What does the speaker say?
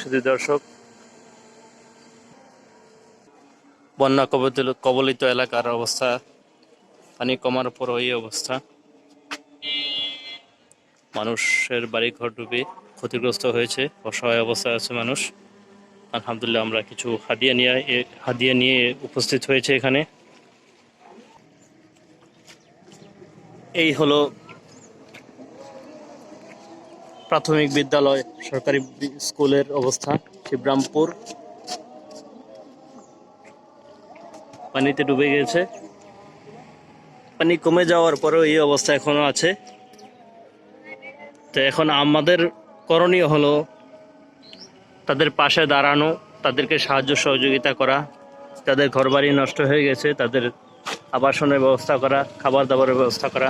শুধু দর্শক। বন্যা কবলিত কবলিত এলাকার অবস্থা পানি কমার পর এই অবস্থা। মানুষের বাড়ি ঘর ডুবে ক্ষতিগ্রস্ত হয়েছে অসহায় অবস্থায় আছে মানুষ। আলহামদুলিল্লাহ আমরা কিছু হাদিয়া নিয়ে হাদিয়া নিয়ে উপস্থিত হয়েছে এখানে। এই হলো প্রাথমিক বিদ্যালয়, সরকারি স্কুলের অবস্থা, শিবরামপুর। পানিতে ডুবে গেছে। পানি কমে যাওয়ার পরেও এই অবস্থা এখনও আছে। তো এখন আমাদের করণীয় হলো তাদের পাশে দাঁড়ানো, তাদেরকে সাহায্য সহযোগিতা করা, তাদের ঘরবাড়ি নষ্ট হয়ে গেছে, তাদের আবাসনের ব্যবস্থা করা খাবার দাবারের ব্যবস্থা করা।